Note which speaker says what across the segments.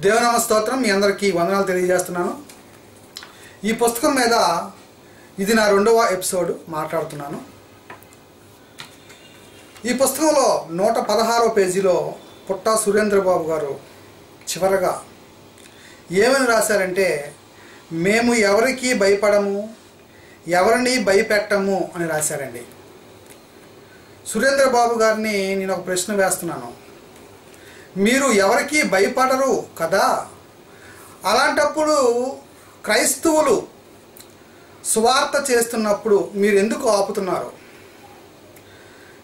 Speaker 1: దేవనామ స్తోత్రం మీ అందరికీ వందనాలు తెలియజేస్తున్నాను. ఈ పుస్తకం మీద ఇది నా రెండవ ఎపిసోడ్ మాట్లాడుతున్నాను. ఈ పుస్తకంలో నూట పదహారవ పేజీలో పుట్టా సురేంద్రబాబు గారు చివరగా ఏమని రాశారంటే మేము ఎవరికి భయపడము ఎవరిని భయపెట్టము అని రాశారండి. సురేంద్రబాబు గారిని నేను ఒక ప్రశ్న వేస్తున్నాను. మీరు ఎవరికి భయపడరు కదా? అలాంటప్పుడు క్రైస్తవులు సువార్త చేస్తున్నప్పుడు మీరు ఎందుకు ఆపుతున్నారు?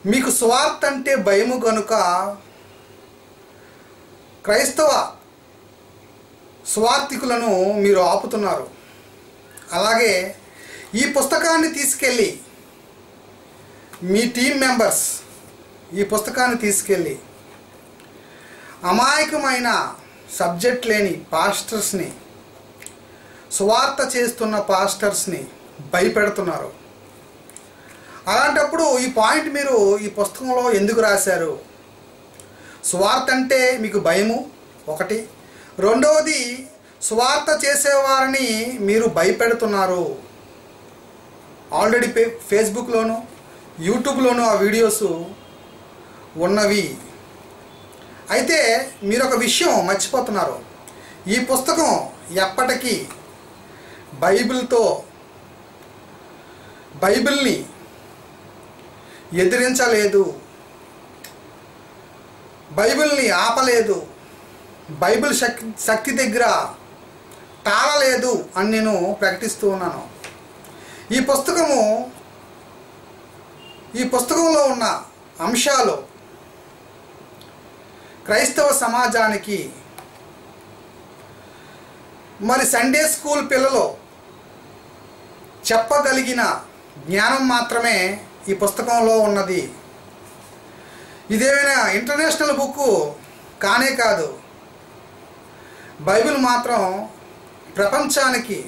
Speaker 1: మీకు సువార్త అంటే భయము కనుక క్రైస్తవ స్వార్థికులను మీరు ఆపుతున్నారు. అలాగే ఈ పుస్తకాన్ని తీసుకెళ్ళి మీ టీం మెంబర్స్ ఈ పుస్తకాన్ని తీసుకెళ్ళి అమాయకమైన సబ్జెక్ట్ లేని పాస్టర్స్ని సువార్త చేస్తున్న పాస్టర్స్ని భయపెడుతున్నారు. అలాంటప్పుడు ఈ పాయింట్ మీరు ఈ పుస్తకంలో ఎందుకు రాశారు? సువార్త అంటే మీకు భయము? ఒకటి. రెండవది సువార్త చేసేవారిని మీరు భయపెడుతున్నారు. ఆల్రెడీ ఫే ఫేస్బుక్లోను యూట్యూబ్లోను ఆ వీడియోస్ ఉన్నవి. అయితే మీరు ఒక విషయం మర్చిపోతున్నారు. ఈ పుస్తకం ఎప్పటికీ బైబిల్తో బైబిల్ని ఎదిరించలేదు. బైబిల్ని ఆపలేదు. బైబిల్ శక్తి శక్తి దగ్గర తాళలేదు అని నేను ప్రకటిస్తూ ఉన్నాను. ఈ పుస్తకము ఈ పుస్తకంలో ఉన్న అంశాలు క్రైస్తవ సమాజానికి మరి సండే స్కూల్ పిల్లలు చెప్పగలిగిన జ్ఞానం మాత్రమే ఈ పుస్తకంలో ఉన్నది. ఇదేమైనా ఇంటర్నేషనల్ బుక్ కానే కాదు. బైబిల్ మాత్రం ప్రపంచానికి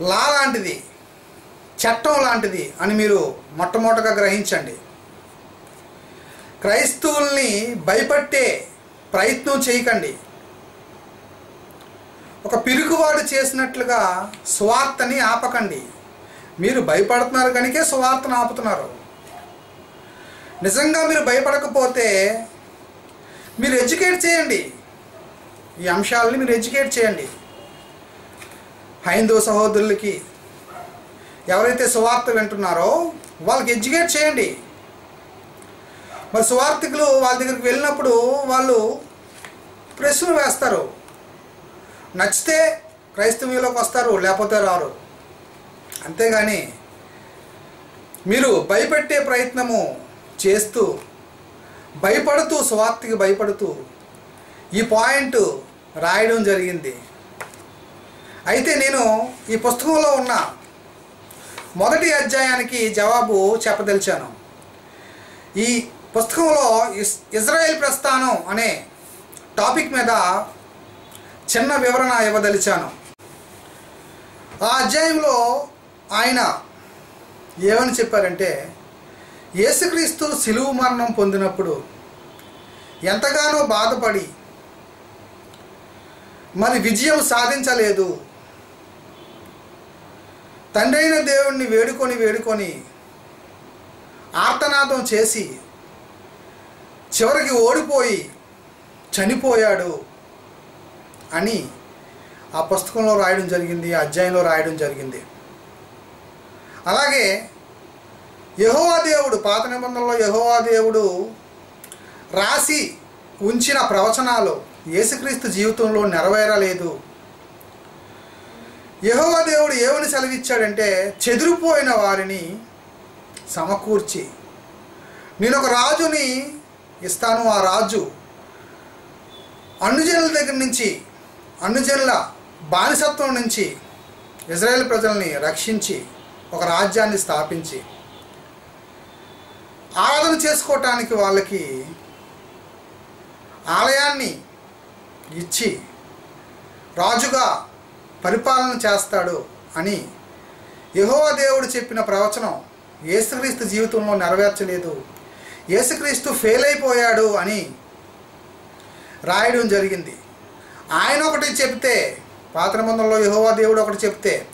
Speaker 1: లా లాంటిది చట్టం లాంటిది అని మీరు మొట్టమొదటగా గ్రహించండి. క్రైస్తవుల్ని భయపట్టే ప్రయత్నం చేయకండి. ఒక పిరుగువాడు చేసినట్లుగా స్వార్థని ఆపకండి. మీరు భయపడుతున్నారు కనుకే స్వార్థను ఆపుతున్నారు. నిజంగా మీరు భయపడకపోతే మీరు ఎడ్యుకేట్ చేయండి. ఈ అంశాలని మీరు ఎడ్యుకేట్ చేయండి. హైందవ సహోదరులకి ఎవరైతే సువార్త వింటున్నారో వాళ్ళకి ఎడ్యుకేట్ చేయండి. మరి సువార్థికులు వాళ్ళ దగ్గరికి వెళ్ళినప్పుడు వాళ్ళు ప్రశ్నలు వేస్తారు. నచ్చితే క్రైస్తవ్యంలోకి వస్తారు లేకపోతే రారు. అంతేగాని మీరు భయపెట్టే ప్రయత్నము చేస్తూ భయపడుతూ స్వార్థికి భయపడుతూ ఈ పాయింట్ రాయడం జరిగింది. అయితే నేను ఈ పుస్తకంలో ఉన్న మొదటి అధ్యాయానికి జవాబు చెప్పదలిచాను. ఈ పుస్తకంలో ఇస్ ఇజ్రాయెల్ ప్రస్థానం అనే టాపిక్ మీద చిన్న వివరణ ఇవ్వదలిచాను. ఆ అధ్యాయంలో ఆయన ఏమని చెప్పారంటే యేసుక్రీస్తు సిలువు మరణం పొందినప్పుడు ఎంతగానో బాధపడి మరి విజయం సాధించలేదు. తండ్రైన దేవుణ్ణి వేడుకొని వేడుకొని ఆర్తనాదం చేసి చివరికి ఓడిపోయి చనిపోయాడు అని ఆ పుస్తకంలో రాయడం జరిగింది ఆ అధ్యాయంలో రాయడం జరిగింది. అలాగే యహోవా దేవుడు పాత నిబంధనలో యహోవా దేవుడు రాసి ఉంచిన ప్రవచనాలు యేసుక్రీస్తు జీవితంలో నెరవేరలేదు. యహోవా దేవుడు ఏమని సెలవిచ్చాడంటే చెదిరిపోయిన వారిని సమకూర్చి నేను ఒక రాజుని ఇస్తాను ఆ రాజు. అన్నుజనుల దగ్గర నుంచి అన్నుజనుల బానిసత్వం నుంచి ఇజ్రాయెల్ ప్రజల్ని రక్షించి ఒక రాజ్యాన్ని స్థాపించి ఆరాధన చేసుకోవటానికి వాళ్ళకి ఆలయాన్ని ఇచ్చి రాజుగా పరిపాలన చేస్తాడు అని యెహోవా దేవుడు చెప్పిన ప్రవచనం యేసుక్రీస్తు జీవితంలో నెరవేర్చలేదు యేసుక్రీస్తు ఫెయిల్ అయిపోయాడు అని రాయడం జరిగింది. ఆయన ఒకటి చెప్తే పాత్ర మందంలో యెహోవా దేవుడు ఒకటి చెప్తే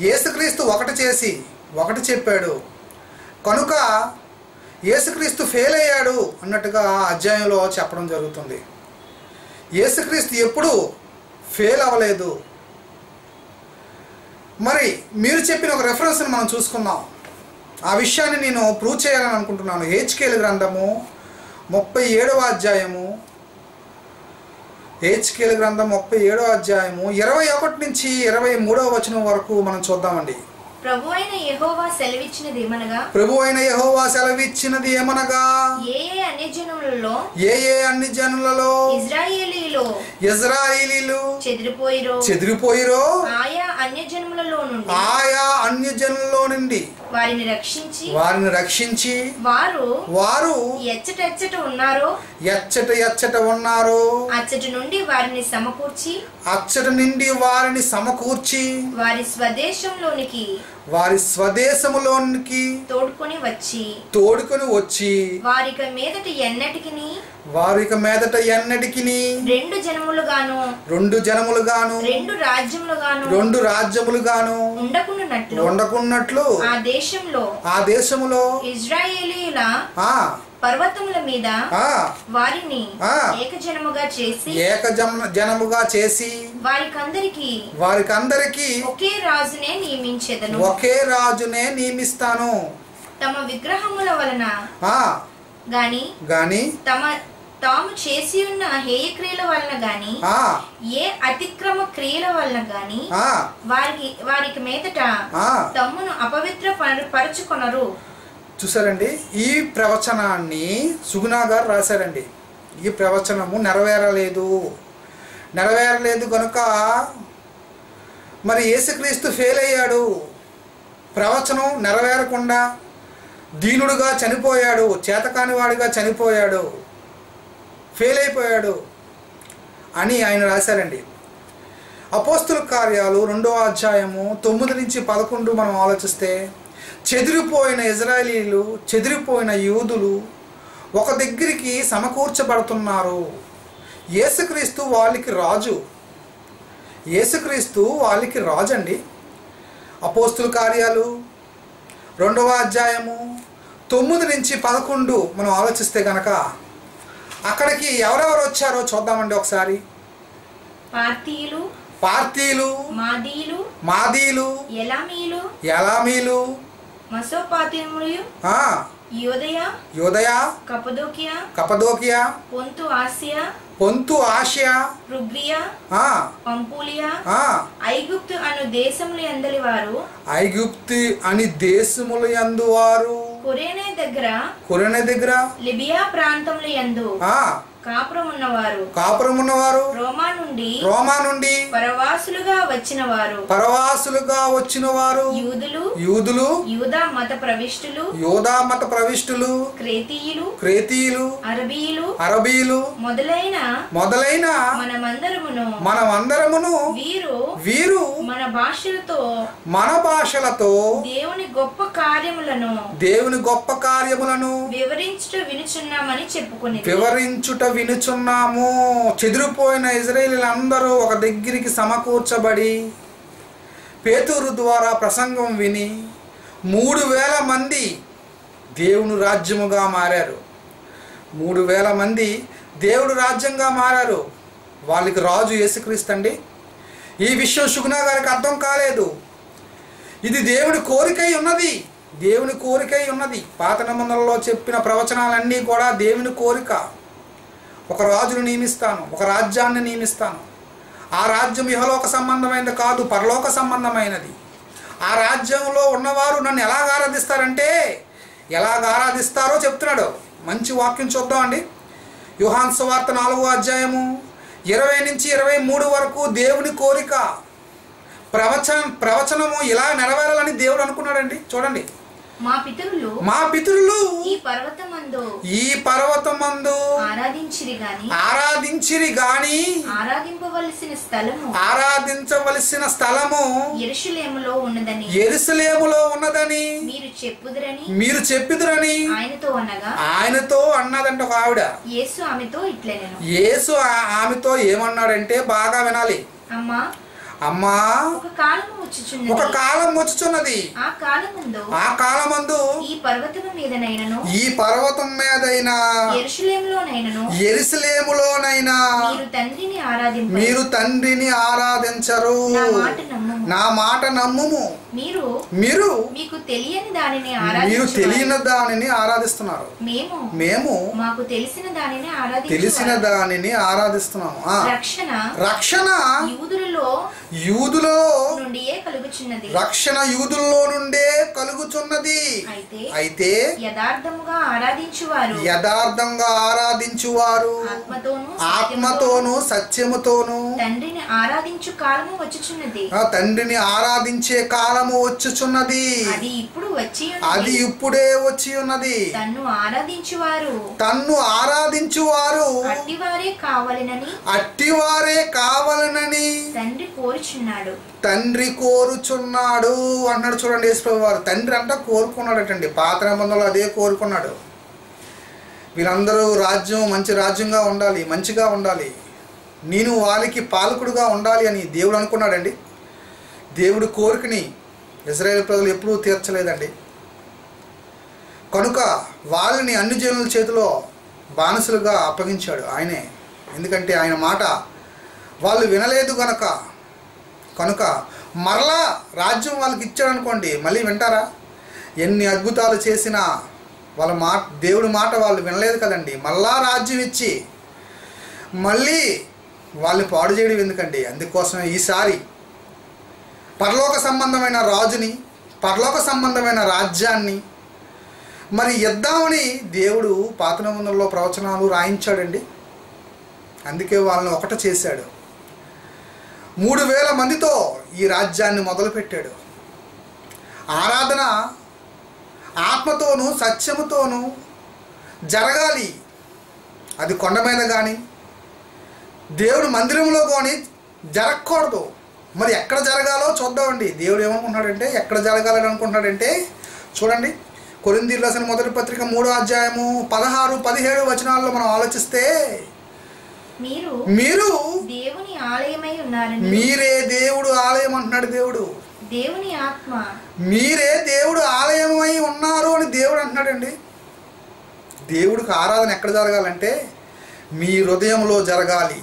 Speaker 1: యేసుక్రీస్తు ఒకటి చేసి ఒకటి చెప్పాడు. కనుక యేసుక్రీస్తు ఫెయిల్ అయ్యాడు అన్నట్టుగా ఆ అధ్యాయంలో చెప్పడం జరుగుతుంది. యేసుక్రీస్తు ఎప్పుడు ఫెయిల్ అవ్వలేదు. మరి మీరు చెప్పిన ఒక రెఫరెన్స్ని మనం చూసుకున్నాం ఆ విషయాన్ని నేను ప్రూవ్ చేయాలని అనుకుంటున్నాను. హెచ్కేల్ గ్రంథము ముప్పై ఏడవ అధ్యాయము. హెచ్కేల్ గ్రంథం ముప్పై ఏడవ అధ్యాయము. ఇరవై ఒకటి నుంచి ఇరవై మూడవ వచనం వరకు మనం చూద్దామండి.
Speaker 2: ప్రభు అయిన యెహోవా సెలవిచ్చినది ఏమనగా?
Speaker 1: ప్రభు అయిన యెహోవా సెలవిచ్చినది ఏమనగా?
Speaker 2: ఏ ఏ అన్యజనములలో
Speaker 1: ఏ ఏ అన్ని జనులలో?
Speaker 2: ఇజ్రాయేలీలో.
Speaker 1: ఇజ్రాయిలీలు.
Speaker 2: చెదిరిపోయిరో?
Speaker 1: చెదిరిపోయిరో?
Speaker 2: ఆయా అన్యజనములలో నుండి.
Speaker 1: ఆయా అన్య జనుల్లో నుండి.
Speaker 2: వారిని రక్షించి
Speaker 1: వారిని రక్షించి
Speaker 2: వారు
Speaker 1: వారు
Speaker 2: ఎచ్చటెచ్చట ఉన్నారో?
Speaker 1: ఎచ్చట ఎచ్చట ఉన్నారు?
Speaker 2: అచ్చటి నుండి వారిని సమకూర్చి
Speaker 1: అచ్చట నుండి వారిని సమకూర్చి
Speaker 2: వారి స్వదేశంలోనికి
Speaker 1: వారి స్వదేశములోనికి
Speaker 2: తోడుకొని వచ్చి
Speaker 1: తోడుకొని వచ్చి
Speaker 2: వారిక మీదట ఎన్నటికిని?
Speaker 1: వారిక మీదట ఎన్నటికిని?
Speaker 2: రెండు జనములుగాను
Speaker 1: రెండు జనములుగాను
Speaker 2: రెండు రాజ్యములుగాను
Speaker 1: రెండు రాజ్యములుగాను
Speaker 2: ఉండకుండానట్లు
Speaker 1: ఉండకున్నట్లు
Speaker 2: ఆ దేశంలో
Speaker 1: ఆ దేశములో
Speaker 2: ఇజ్రాయేలీల
Speaker 1: ఆ
Speaker 2: పర్వతముల మీద వారిని. ఏకజనముగా చేసి
Speaker 1: ఏక జన జనముగా చేసి
Speaker 2: వారికందరికి
Speaker 1: వారికందరికి
Speaker 2: ఒకే రాజునే నియమించెదను.
Speaker 1: ఒకే రాజునే నియమిస్తాను.
Speaker 2: తమ విగ్రహముల వలన గాని
Speaker 1: గాని
Speaker 2: తమ తాము చేసి ఉన్న హేయ క్రియల వలన గాని ఏ అతిక్రమ క్రియల వలన గాని వారికి వారికి మీదట తమ్మును అపవిత్ర పరు- పరుచుకొనరు.
Speaker 1: చూసారండి ఈ ప్రవచనాన్ని సుగుణా గారు రాశారండి. ఈ ప్రవచనము నెరవేరలేదు. నెరవేరలేదు కనుక మరి యేసుక్రీస్తు ఫెయిల్ అయ్యాడు. ప్రవచనం నెరవేరకుండా దీనుడుగా చనిపోయాడు చేతకానివాడిగా చనిపోయాడు ఫెయిల్ అయిపోయాడు అని ఆయన రాశారండి. అపోస్తుల కార్యాలు రెండో అధ్యాయము తొమ్మిది నుంచి పదకొండు మనం ఆలోచిస్తే చెదిరిపోయిన ఇజ్రాయలీలు చెదిరిపోయిన యూదులు ఒక దగ్గరికి సమకూర్చబడుతున్నారు. యేసుక్రీస్తు వాళ్ళకి రాజు. యేసుక్రీస్తు వాళ్ళకి రాజు అండి అపోస్తుల కార్యాలు రెండవ అధ్యాయము తొమ్మిది నుంచి పదకొండు మనం ఆలోచిస్తే గనక అక్కడికి ఎవరెవరు వచ్చారో చూద్దామండి ఒకసారి. పార్తీలు
Speaker 2: మాదీయులు
Speaker 1: మాదీలు
Speaker 2: ఎలామీయులు
Speaker 1: ఎలామీలు ఆ,
Speaker 2: యోదయ
Speaker 1: యోదయ
Speaker 2: కపదోకియా
Speaker 1: కపదోకియా
Speaker 2: పొంతు ఆసియా
Speaker 1: పొంతు ఆసియా
Speaker 2: రుగ్రియా పంపులియా ఐగుప్తు అను దేశములు ఎందలి వారు.
Speaker 1: ఐగుప్తి అని దేశముల యందు వారు.
Speaker 2: కొరేనే దగ్గర
Speaker 1: కొరణ దగ్గర
Speaker 2: లిబియా ప్రాంతముల యందు. కాపురం ఉన్నవారు.
Speaker 1: కాపురం ఉన్నవారు.
Speaker 2: రోమా నుండి
Speaker 1: రోమా నుండి
Speaker 2: పరవాసులుగా వచ్చిన వారు
Speaker 1: పరవాసులుగా వచ్చిన వారు
Speaker 2: యూదులు
Speaker 1: యూదులు
Speaker 2: యూదా మత ప్రవిష్టులు
Speaker 1: యోధా మత ప్రవిష్టులు
Speaker 2: క్రేతీయులు
Speaker 1: క్రేతీయులు
Speaker 2: అరబీయులు
Speaker 1: అరబీలు
Speaker 2: మొదలైన
Speaker 1: మొదలైన
Speaker 2: మనమందరమును
Speaker 1: మనమందరమును
Speaker 2: వీరు
Speaker 1: వీరు
Speaker 2: మన భాషలతో
Speaker 1: మన భాషలతో
Speaker 2: దేవుని గొప్ప కార్యములను
Speaker 1: దేవుని గొప్ప కార్యములను
Speaker 2: వివరించుట వినుచున్నామని చెప్పుకుని
Speaker 1: వివరించుట వినుచున్నాము. చెదిరిపోయిన ఇజ్రాయేలీలందరూ ఒక దగ్గరికి సమకూర్చబడి పేతూరు ద్వారా ప్రసంగం విని మూడు వేల మంది దేవుని రాజ్యముగా మారారు. మూడు వేల మంది దేవుడు రాజ్యంగా మారారు. వాళ్ళకి రాజు యేసుక్రీస్తు అండి. ఈ విషయం సుగుణ గారికి అర్థం కాలేదు. ఇది దేవుని కోరికై ఉన్నది. దేవుని కోరికై ఉన్నది. పాత నిబంధనలో చెప్పిన ప్రవచనాలన్నీ కూడా దేవుని కోరిక. ఒక రాజును నియమిస్తాను ఒక రాజ్యాన్ని నియమిస్తాను. ఆ రాజ్యం ఇహలోక సంబంధమైనది కాదు పరలోక సంబంధమైనది. ఆ రాజ్యంలో ఉన్నవారు నన్ను ఎలాగ ఆరాధిస్తారంటే ఎలాగ ఆరాధిస్తారో చెప్తున్నాడు. మంచి వాక్యం చూద్దామండి యుహాన్ సువార్త నాలుగో అధ్యాయము ఇరవై నుంచి ఇరవై మూడు వరకు దేవుని కోరిక. ప్రవచన ప్రవచనము ఇలా నెరవేరాలని దేవుడు అనుకున్నాడండి. చూడండి.
Speaker 2: మా పితరులు
Speaker 1: మా పితరులు
Speaker 2: ఈ పర్వతమందు
Speaker 1: ఈ పర్వతమందు
Speaker 2: ఆరాధించిరి గాని
Speaker 1: ఆరాధించిరి గాని
Speaker 2: ఆరాధింపవలసిన స్థలము
Speaker 1: ఆరాధించవలసిన స్థలము
Speaker 2: ఎరుషులేములో ఉన్నదని
Speaker 1: ఎరుసలేములో ఉన్నదని
Speaker 2: మీరు చెప్పుదురని
Speaker 1: మీరు చెప్పిదురని
Speaker 2: ఆయనతో అనగా
Speaker 1: ఆయనతో అన్నదంట ఒక ఆవిడ.
Speaker 2: యేసు ఆమెతో ఇట్లనెను.
Speaker 1: యేసు ఆమెతో ఏమన్నాడంటే బాగా వినాలి.
Speaker 2: అమ్మా
Speaker 1: అమ్మా
Speaker 2: ఒక
Speaker 1: కాలం వచ్చుచున్నది.
Speaker 2: ఆ కాలముందు
Speaker 1: కాలమందు
Speaker 2: ఈ మీదనైనను
Speaker 1: ఈ పర్వతం మీదైనా ఎరుసలేములోనైనా
Speaker 2: మీరు తండ్రిని
Speaker 1: ఆరాధించరు.
Speaker 2: నా మాట
Speaker 1: నమ్ముము.
Speaker 2: మీరు
Speaker 1: మీరు
Speaker 2: మీకు తెలియని దానిని
Speaker 1: మీరు తెలియని దానిని ఆరాధిస్తున్నారు.
Speaker 2: మేము
Speaker 1: మేము
Speaker 2: మాకు తెలిసిన దానిని
Speaker 1: తెలిసిన దానిని ఆరాధిస్తున్నాము.
Speaker 2: రక్షణ
Speaker 1: రక్షణ
Speaker 2: యూదులలో
Speaker 1: యూదులో రక్షణ యూదుల్లో నుండే కలుగుచున్నది.
Speaker 2: అయితే
Speaker 1: అయితే
Speaker 2: యథార్థముగా ఆరాధించువారు.
Speaker 1: యథార్థంగా ఆరాధించువారు.
Speaker 2: ఆత్మతోను
Speaker 1: ఆత్మతోను సత్యముతోను
Speaker 2: తండ్రిని ఆరాధించు కాలము వచ్చుచున్నది.
Speaker 1: ఆ తండ్రిని ఆరాధించే కాలము వచ్చుచున్నది.
Speaker 2: అది ఇప్పుడు వచ్చి
Speaker 1: అది ఇప్పుడే వచ్చి ఉన్నది.
Speaker 2: తన్ను ఆరాధించువారు.
Speaker 1: తన్ను ఆరాధించువారు.
Speaker 2: అట్టివారే కావాలనని.
Speaker 1: అట్టివారే కావాలనని.
Speaker 2: తండ్రి కోరుచున్నాడు.
Speaker 1: తండ్రి కోరుచున్నాడు అన్నాడు చూడండి యేసుప్రభు వారు. తండ్రి అంతా కోరుకున్నాడటండి. పాత నిబంధనలు అదే కోరుకున్నాడు. వీళ్ళందరూ రాజ్యం మంచి రాజ్యంగా ఉండాలి మంచిగా ఉండాలి. నేను వాళ్ళకి పాలకుడుగా ఉండాలి అని దేవుడు అనుకున్నాడండి. దేవుడు కోరికని ఇజ్రాయేల్ ప్రజలు ఎప్పుడూ తీర్చలేదండి. కనుక వాళ్ళని అన్ని జనుల చేతిలో బానిసలుగా అప్పగించాడు ఆయనే. ఎందుకంటే ఆయన మాట వాళ్ళు వినలేదు గనక కనుక మరలా రాజ్యం వాళ్ళకి ఇచ్చాడు అనుకోండి మళ్ళీ వింటారా? ఎన్ని అద్భుతాలు చేసినా వాళ్ళ మాట దేవుడి మాట వాళ్ళు వినలేదు కదండి. మళ్ళా రాజ్యం ఇచ్చి మళ్ళీ వాళ్ళని పాడు చేయడం ఎందుకండి? అందుకోసమే ఈసారి పరలోక సంబంధమైన రాజుని పరలోక సంబంధమైన రాజ్యాన్ని మరి ఇద్దామని దేవుడు పాత నిబంధనలో ప్రవచనాలు రాయించాడండి. అందుకే వాళ్ళని ఒకట చేశాడు. మూడు వేల మందితో ఈ రాజ్యాన్ని మొదలుపెట్టాడు. ఆరాధన ఆత్మతోనూ సత్యముతోనూ జరగాలి. అది కొండ మీద కానీ దేవుడు మందిరంలో కానీ జరగకూడదు. మరి ఎక్కడ జరగాలో చూద్దామండి. దేవుడు ఏమనుకుంటున్నాడంటే ఎక్కడ జరగాలని అనుకుంటున్నాడంటే చూడండి కొరింది రాసిన మొదటి పత్రిక మూడో అధ్యాయము పదహారు పదిహేడు వచనాల్లో మనం ఆలోచిస్తే
Speaker 2: మీరు
Speaker 1: మీరు
Speaker 2: దేవుని ఆలయమై ఉన్నారని
Speaker 1: మీరే దేవుడు ఆలయం అంటున్నాడు దేవుడు.
Speaker 2: దేవుని ఆత్మ
Speaker 1: మీరే దేవుడు ఆలయమై ఉన్నారు అని దేవుడు అంటున్నాడండి. దేవుడికి ఆరాధన ఎక్కడ జరగాలంటే మీ హృదయంలో జరగాలి.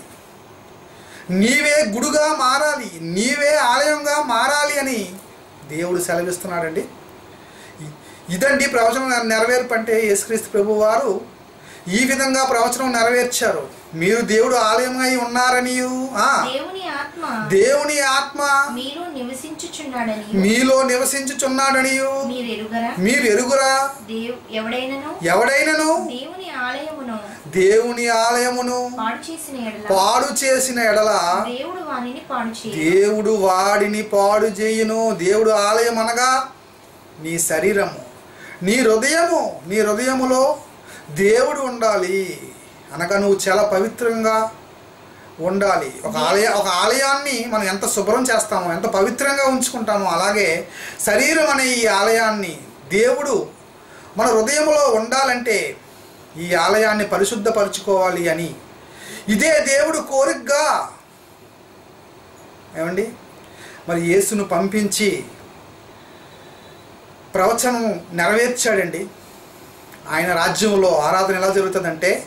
Speaker 1: నీవే గుడుగా మారాలి నీవే ఆలయంగా మారాలి అని దేవుడు సెలవిస్తున్నాడండి. ఇదండి ప్రవచనం నెరవేర్పు అంటే యేసుక్రీస్తు ప్రభు వారు ఈ విధంగా ప్రవచనం నెరవేర్చారు. మీరు దేవుడు ఆలయమై ఉన్నారని
Speaker 2: దేవుని ఆత్మ మీలో నివసించుచున్నాడని మీరు ఎరుగరా ఎవడైనను? దేవుని ఆలయమును
Speaker 1: దేవుని ఆలయమును
Speaker 2: పాడు చేసిన ఎడల. దేవుడు
Speaker 1: వాడిని పాడు చేయును. దేవుడు ఆలయం అనగా నీ శరీరము నీ హృదయము. నీ హృదయములో దేవుడు ఉండాలి. అనగా నువ్వు చాలా పవిత్రంగా ఉండాలి. ఒక ఆలయ ఒక ఆలయాన్ని మనం ఎంత శుభ్రం చేస్తామో ఎంత పవిత్రంగా ఉంచుకుంటామో అలాగే శరీరం అనే ఈ ఆలయాన్ని దేవుడు మన హృదయంలో ఉండాలంటే ఈ ఆలయాన్ని పరిశుద్ధపరచుకోవాలి అని. ఇదే దేవుడు కోరికగా. ఏమండి? మరి యేసును పంపించి ప్రవచనం నెరవేర్చాడండి. ఆయన రాజ్యంలో ఆరాధన ఎలా జరుగుతుందంటే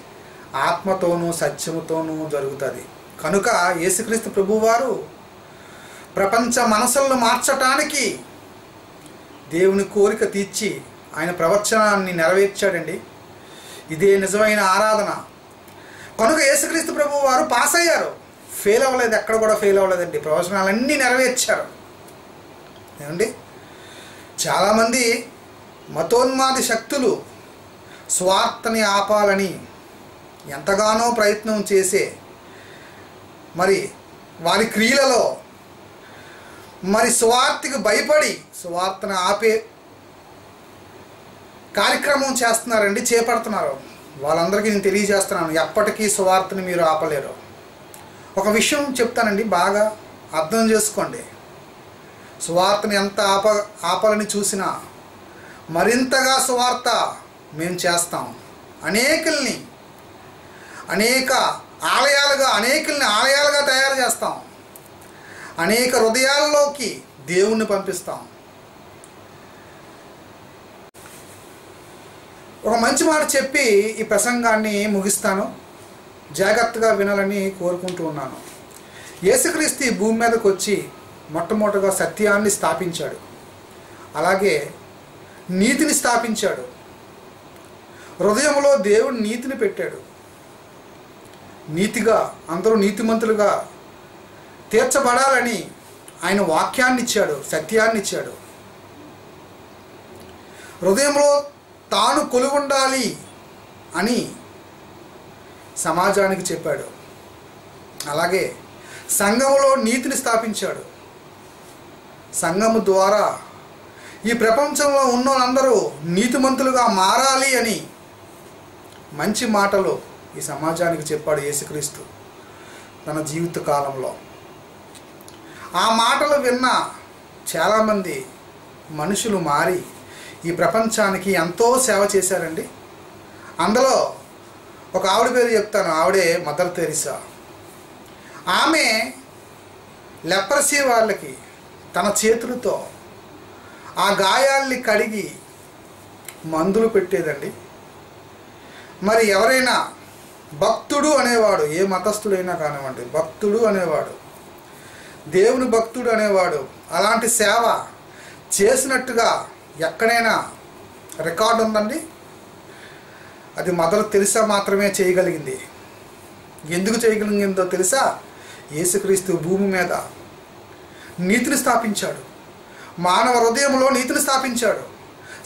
Speaker 1: ఆత్మతోనూ సత్యముతోనూ జరుగుతుంది. కనుక యేసుక్రీస్తు ప్రభువారు ప్రపంచ మనసులను మార్చటానికి దేవుని కోరిక తీర్చి ఆయన ప్రవచనాన్ని నెరవేర్చాడండి. ఇదే నిజమైన ఆరాధన. కనుక యేసుక్రీస్తు ప్రభు వారు పాస్ అయ్యారు ఫెయిల్ అవ్వలేదు ఎక్కడ కూడా ఫెయిల్ అవ్వలేదండి. ప్రవచనాలన్నీ నెరవేర్చారు. ఏమండి? చాలామంది మతోన్మాది శక్తులు స్వార్థని ఆపాలని ఎంతగానో ప్రయత్నం చేసే మరి వారి క్రియలలో మరి స్వార్థికి భయపడి సువార్తను ఆపే కార్యక్రమం చేస్తున్నారండి చేపడుతున్నారు. వాళ్ళందరికీ నేను తెలియజేస్తున్నాను ఎప్పటికీ సువార్తని మీరు ఆపలేరు. ఒక విషయం చెప్తానండి బాగా అర్థం చేసుకోండి. సువార్తను ఎంత ఆప ఆపాలని చూసినా మరింతగా సువార్త మేము చేస్తాం. అనేకుల్ని అనేక ఆలయాలుగా అనేకుల్ని ఆలయాలుగా తయారు చేస్తాం. అనేక హృదయాల్లోకి దేవుణ్ణి పంపిస్తాం. ఒక మంచి మాట చెప్పి ఈ ప్రసంగాన్ని ముగిస్తాను. జాగ్రత్తగా వినాలని కోరుకుంటూ ఉన్నాను. యేసుక్రీస్తు ఈ భూమి మీదకి వచ్చి మొట్టమొదటిగా సత్యాన్ని స్థాపించాడు. అలాగే నీతిని స్థాపించాడు. హృదయంలో దేవుడు నీతిని పెట్టాడు. నీతిగా అందరూ నీతిమంతులుగా తీర్చబడాలని ఆయన వాక్యాన్ని ఇచ్చాడు సత్యాన్ని ఇచ్చాడు హృదయంలో తాను కొలువుండాలి అని సమాజానికి చెప్పాడు. అలాగే సంఘంలో నీతిని స్థాపించాడు. సంఘము ద్వారా ఈ ప్రపంచంలో ఉన్న వాళ్ళందరూ నీతిమంతులుగా మారాలి అని మంచి మాటలు ఈ సమాజానికి చెప్పాడు యేసుక్రీస్తు తన జీవిత కాలంలో. ఆ మాటలు విన్న చాలామంది మనుషులు మారి ఈ ప్రపంచానికి ఎంతో సేవ చేశారండి. అందులో ఒక ఆవిడ పేరు చెప్తాను ఆవిడే మదర్ తెరిసా. ఆమె లెప్రసీ వాళ్ళకి తన చేతులతో ఆ గాయాల్ని కడిగి మందులు పెట్టేదండి. మరి ఎవరైనా భక్తుడు అనేవాడు ఏ మతస్థుడైనా కానివ్వండి భక్తుడు అనేవాడు దేవుని భక్తుడు అనేవాడు అలాంటి సేవ చేసినట్టుగా ఎక్కడైనా రికార్డు ఉందండి? అది మదర్ తెలుసా మాత్రమే చేయగలిగింది. ఎందుకు చేయగలిగిందో తెలుసా? యేసుక్రీస్తు భూమి మీద నీతిని స్థాపించాడు. మానవ హృదయంలో నీతిని స్థాపించాడు.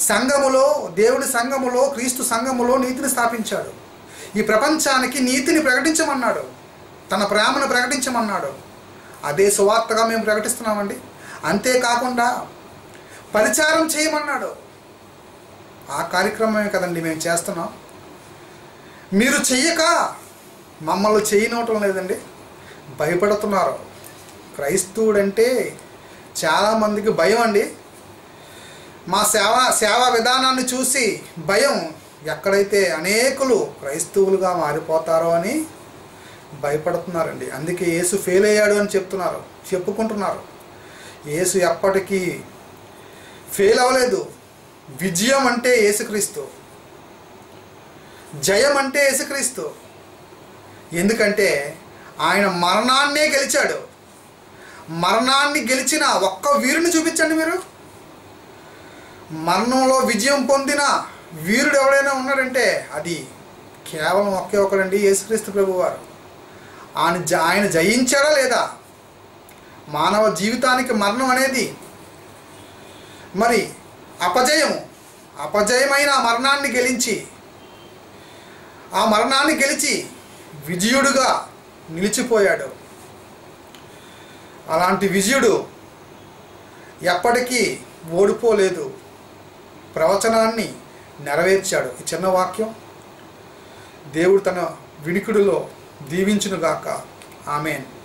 Speaker 1: సంఘములో దేవుని సంఘములో క్రీస్తు సంఘములో నీతిని స్థాపించాడు. ఈ ప్రపంచానికి నీతిని ప్రకటించమన్నాడు. తన ప్రేమను ప్రకటించమన్నాడు. అదే సువార్తగా మేము ప్రకటిస్తున్నామండి. అంతేకాకుండా పరిచారం చేయమన్నాడు. ఆ కార్యక్రమమే కదండి మేము చేస్తున్నాం. మీరు చెయ్యక మమ్మల్ని చేయనవటం లేదండి. భయపడుతున్నారు. క్రైస్తవుడంటే చాలామందికి భయం అండి. మా సేవ సేవా విధానాన్ని చూసి భయం ఎక్కడైతే అనేకులు క్రైస్తవులుగా మారిపోతారో అని భయపడుతున్నారండి. అందుకే యేసు ఫెయిల్ అయ్యాడు అని చెప్తున్నారు చెప్పుకుంటున్నారు. యేసు ఎప్పటికీ ఫెయిల్ అవ్వలేదు. విజయం అంటే యేసుక్రీస్తు. జయం అంటే యేసుక్రీస్తు. ఎందుకంటే ఆయన మరణాన్నే గెలిచాడు. మరణాన్ని గెలిచిన ఒక్క వీరుని చూపించండి మీరు. మరణంలో విజయం పొందిన వీరుడు ఎవడైనా ఉన్నాడంటే అది కేవలం ఒకే ఒకడండి యేసుక్రీస్తు ప్రభువారు. ఆయన జ ఆయన జయించాడా లేదా? మానవ జీవితానికి మరణం అనేది మరి అపజయం అపజయమైన ఆ మరణాన్ని గెలించి ఆ మరణాన్ని గెలిచి విజయుడుగా నిలిచిపోయాడు. అలాంటి విజయుడు ఎప్పటికీ ఓడిపోలేదు. ప్రవచనాన్ని నెరవేర్చాడు. ఈ చిన్న వాక్యం దేవుడు తన వినికుడిలో దీవించునుగాక. ఆమెను.